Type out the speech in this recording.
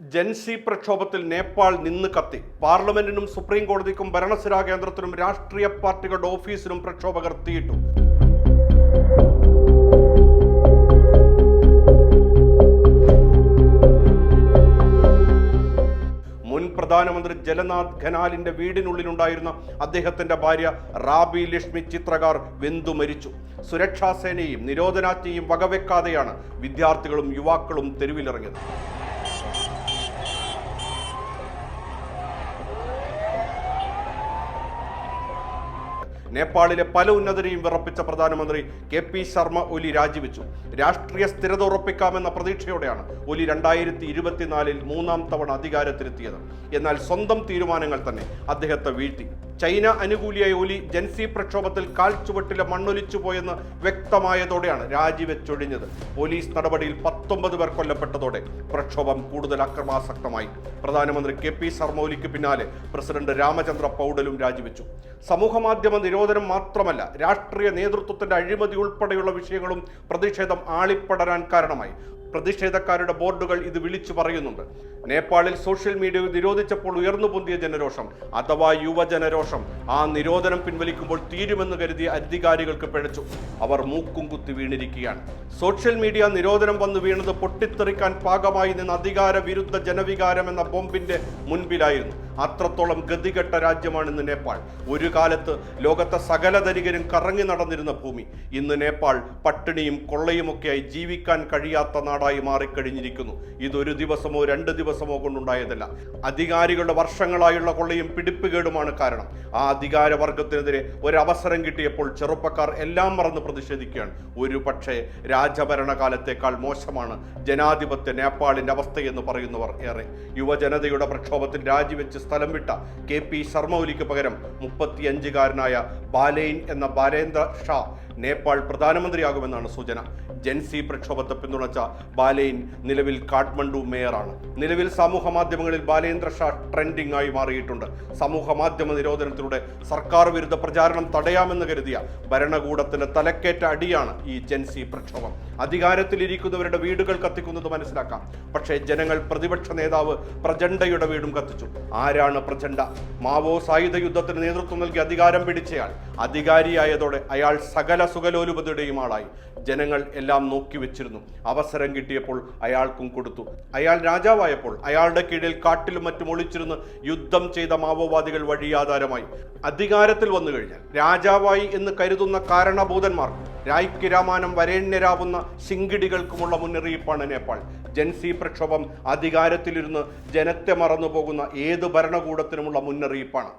ജൻസി പ്രക്ഷോഭത്തിൽ നേപ്പാൾ നിന്ന് കത്തി. പാർലമെന്റിനും സുപ്രീം കോടതിക്കും ഭരണസിരാ കേന്ദ്രത്തിനും രാഷ്ട്രീയ പാർട്ടികളുടെ ഓഫീസിനും പ്രക്ഷോഭകർ തീയിട്ടു. മുൻ പ്രധാനമന്ത്രി ജലനാഥ് ഖനാലിന്റെ വീടിനുള്ളിലുണ്ടായിരുന്ന അദ്ദേഹത്തിന്റെ ഭാര്യ റാബി ലക്ഷ്മി ചിത്രകാർ വെന്തു മരിച്ചു. സുരക്ഷാസേനയും നിരോധനാജ്ഞയും വകവെക്കാതെയാണ് വിദ്യാർത്ഥികളും യുവാക്കളും തെരുവിലിറങ്ങിയത്. നേപ്പാളിലെ പല ഉന്നതരെയും വിറപ്പിച്ച പ്രധാനമന്ത്രി കെ പി ശർമ്മ ഒലി രാജിവെച്ചു. രാഷ്ട്രീയ സ്ഥിരത ഉറപ്പിക്കാമെന്ന പ്രതീക്ഷയോടെയാണ് ഒലി രണ്ടായിരത്തി ഇരുപത്തിനാലിൽ മൂന്നാം തവണ അധികാരത്തിലെത്തിയത്. എന്നാൽ സ്വന്തം തീരുമാനങ്ങൾ തന്നെ അദ്ദേഹത്തെ വീഴ്ത്തി. ചൈന അനുകൂലിയായ ഒലി ജൻസി പ്രക്ഷോഭത്തിൽ കാൽ ചുവട്ടിലെ മണ്ണൊലിച്ചു പോയെന്ന് വ്യക്തമായതോടെയാണ് രാജിവെച്ചൊഴിഞ്ഞത്. പോലീസ് നടപടിയിൽ പത്തൊമ്പത് പേർ കൊല്ലപ്പെട്ടതോടെ പ്രക്ഷോഭം കൂടുതൽ അക്രമാസക്തമായി. പ്രധാനമന്ത്രി കെ പി ശർമ്മ ഒലിക്ക് പിന്നാലെ പ്രസിഡന്റ് രാമചന്ദ്ര പൗഡലും രാജിവെച്ചു. സമൂഹമാധ്യമ നിരോധനം മാത്രമല്ല രാഷ്ട്രീയ നേതൃത്വത്തിന്റെ അഴിമതി ഉൾപ്പെടെയുള്ള വിഷയങ്ങളും പ്രതിഷേധം ആളിപ്പടരാൻ കാരണമായി. പ്രതിഷേധക്കാരുടെ ബോർഡുകൾ ഇത് വിളിച്ചു പറയുന്നുണ്ട്. നേപ്പാളിൽ സോഷ്യൽ മീഡിയ നിരോധിച്ചപ്പോൾ ഉയർന്നു പൊന്തിയ ജനരോഷം അഥവാ യുവജനരോഷം ആ നിരോധനം പിൻവലിക്കുമ്പോൾ തീരുമെന്ന് കരുതിയ അധികാരികൾക്ക് പിഴച്ചു. അവർ മൂക്കും കുത്തി വീണിരിക്കുകയാണ്. സോഷ്യൽ മീഡിയ നിരോധനം വന്നു വീണത് പൊട്ടിത്തെറിക്കാൻ പാകമായി നിന്ന് അധികാര വിരുദ്ധ ജനവികാരം എന്ന ബോംബിന്റെ മുൻപിലായിരുന്നു. അത്രത്തോളം ഗതികെട്ട രാജ്യമാണ് ഇന്ന് നേപ്പാൾ. ഒരു കാലത്ത് ലോകത്തെ സകല ധനികരും കറങ്ങി നടന്നിരുന്ന ഭൂമി. ഇന്ന് നേപ്പാൾ പട്ടിണിയും കൊള്ളയുമൊക്കെയായി ജീവിക്കാൻ കഴിയാത്ത നാടായി മാറിക്കഴിഞ്ഞിരിക്കുന്നു. ഇതൊരു ദിവസമോ രണ്ട് ദിവസമോ കൊണ്ടുണ്ടായതല്ല. അധികാരികളുടെ വർഷങ്ങളായുള്ള കൊള്ളയും പിടിപ്പുകേടുമാണ് കാരണം. ആ അധികാരവർഗത്തിനെതിരെ ഒരവസരം കിട്ടിയപ്പോൾ ചെറുപ്പക്കാർ എല്ലാം മറന്ന് പ്രതിഷേധിക്കുകയാണ്. ഒരു പക്ഷേ രാജഭരണകാലത്തേക്കാൾ മോശമാണ് ജനാധിപത്യ നേപ്പാളിന്റെ അവസ്ഥയെന്ന് പറയുന്നവർ ഏറെ. യുവജനതയുടെ പ്രക്ഷോഭത്തിൽ രാജിവെച്ച് സ്ഥലം വിട്ട കെ പി ശർമ്മ ഒലിക്ക് പകരം മുപ്പത്തിയഞ്ചുകാരനായ ബാലൈൻ എന്ന ബാലേന്ദ്ര ഷാ നേപ്പാൾ പ്രധാനമന്ത്രിയാകുമെന്നാണ് സൂചന. ജൻസി പ്രക്ഷോഭത്തെ പിന്തുണച്ച ബാലൈൻ നിലവിൽ കാഠ്മണ്ഡു മേയറാണ്. നിലവിൽ സമൂഹ മാധ്യമങ്ങളിൽ ബാലേന്ദ്ര ഷാ ട്രെൻഡിംഗ് ആയി മാറിയിട്ടുണ്ട്. സമൂഹ മാധ്യമ നിരോധനത്തിലൂടെ സർക്കാർ വിരുദ്ധ പ്രചാരണം തടയാമെന്ന് കരുതിയ ഭരണകൂടത്തിന് തലക്കേറ്റ അടിയാണ് ഈ ജൻസി പ്രക്ഷോഭം. അധികാരത്തിലിരിക്കുന്നവരുടെ വീടുകൾ കത്തിക്കുന്നത് മനസ്സിലാക്കാം. പക്ഷേ ജനങ്ങൾ പ്രതിപക്ഷ നേതാവ് പ്രചണ്ഡയുടെ വീടും കത്തിച്ചു. ആരാണ് പ്രചണ്ഡ? മാവോ സായുധ യുദ്ധത്തിന് നേതൃത്വം നൽകി അധികാരം പിടിച്ചയാൾ. അധികാരിയായതോടെ അയാൾ സകല സുഖലോലുപതയുടെയും ആളായി. ജനങ്ങൾ എല്ലാം നോക്കി വെച്ചിരുന്നു. അവസരം കിട്ടിയപ്പോൾ അയാൾക്കും കൊടുത്തു. അയാൾ രാജാവായപ്പോൾ അയാളുടെ കീഴിൽ കാട്ടിലും മറ്റും ഒളിച്ചിരുന്ന് യുദ്ധം ചെയ്ത മാവോവാദികൾ വഴിയാധാരമായി അധികാരത്തിൽ വന്നു കഴിഞ്ഞാൽ രാജാവായി എന്ന് കരുതുന്ന കാരണഭൂതന്മാർ രായ്ക്ക് വരേണ്യരാവുന്ന ശിങ്കിടികൾക്കുമുള്ള മുന്നറിയിപ്പാണ് നേപ്പാൾ. ജൻസി പ്രക്ഷോഭം അധികാരത്തിലിരുന്ന് ജനത്തെ മറന്നു പോകുന്ന ഏത് ഭരണകൂടത്തിനുമുള്ള മുന്നറിയിപ്പാണ്.